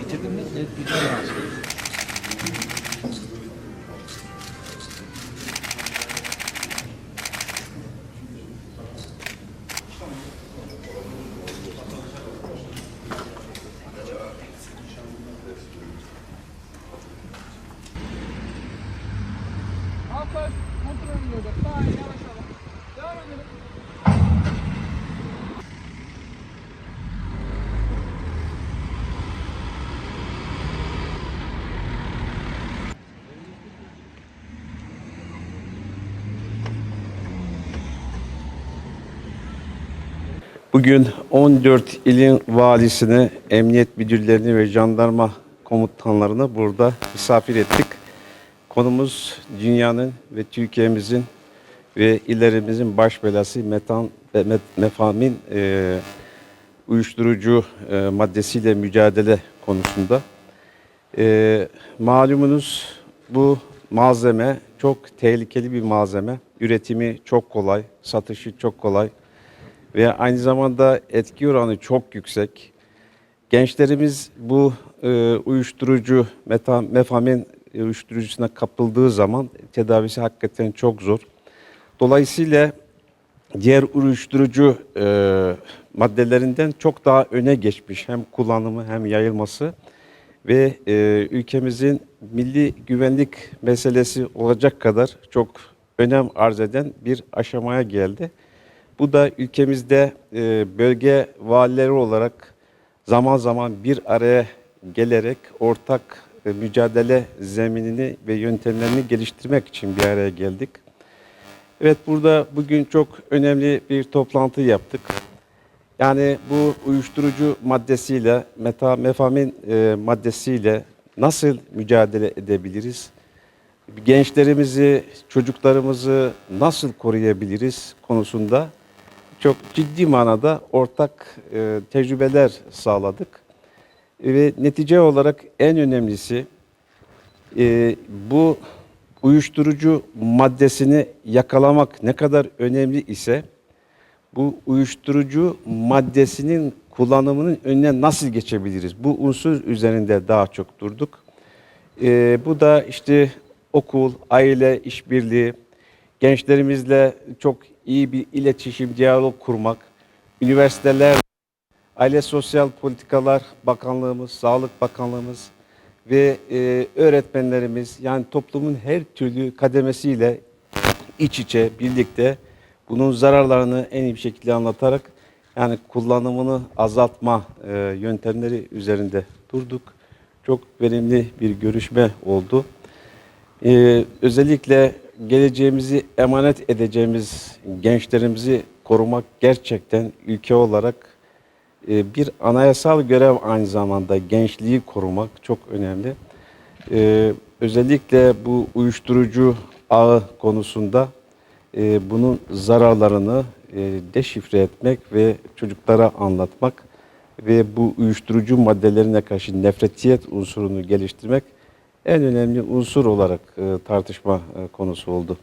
Bitirdin mi? Evet, bitirdim. Bugün 14 ilin valisini, emniyet müdürlerini ve jandarma komutanlarını burada misafir ettik. Konumuz dünyanın ve Türkiye'mizin ve illerimizin baş belası metan ve mefamin e, uyuşturucu e, maddesiyle mücadele konusunda. E, malumunuz bu malzeme çok tehlikeli bir malzeme. Üretimi çok kolay, satışı çok kolay ve aynı zamanda etki oranı çok yüksek. Gençlerimiz bu e, uyuşturucu, meta, mefamin uyuşturucusuna kapıldığı zaman tedavisi hakikaten çok zor. Dolayısıyla diğer uyuşturucu e, maddelerinden çok daha öne geçmiş hem kullanımı hem yayılması ve e, ülkemizin milli güvenlik meselesi olacak kadar çok önem arz eden bir aşamaya geldi. Bu da ülkemizde e, bölge valileri olarak zaman zaman bir araya gelerek ortak mücadele zeminini ve yöntemlerini geliştirmek için bir araya geldik. Evet burada bugün çok önemli bir toplantı yaptık. Yani bu uyuşturucu maddesiyle, metamefamin e, maddesiyle nasıl mücadele edebiliriz? Gençlerimizi, çocuklarımızı nasıl koruyabiliriz konusunda çok ciddi manada ortak e, tecrübeler sağladık. Ve netice olarak en önemlisi e, bu uyuşturucu maddesini yakalamak ne kadar önemli ise bu uyuşturucu maddesinin kullanımının önüne nasıl geçebiliriz? Bu unsur üzerinde daha çok durduk. E, bu da işte okul, aile işbirliği, gençlerimizle çok iyi bir iletişim, diyalog kurmak, üniversiteler, Aile Sosyal Politikalar Bakanlığımız, Sağlık Bakanlığımız ve e, öğretmenlerimiz yani toplumun her türlü kademesiyle iç içe birlikte bunun zararlarını en iyi bir şekilde anlatarak yani kullanımını azaltma e, yöntemleri üzerinde durduk. Çok verimli bir görüşme oldu. Ee, özellikle geleceğimizi emanet edeceğimiz gençlerimizi korumak gerçekten ülke olarak e, bir anayasal görev aynı zamanda gençliği korumak çok önemli. Ee, özellikle bu uyuşturucu ağı konusunda e, bunun zararlarını e, deşifre etmek ve çocuklara anlatmak ve bu uyuşturucu maddelerine karşı nefretiyet unsurunu geliştirmek en önemli unsur olarak e, tartışma konusu oldu.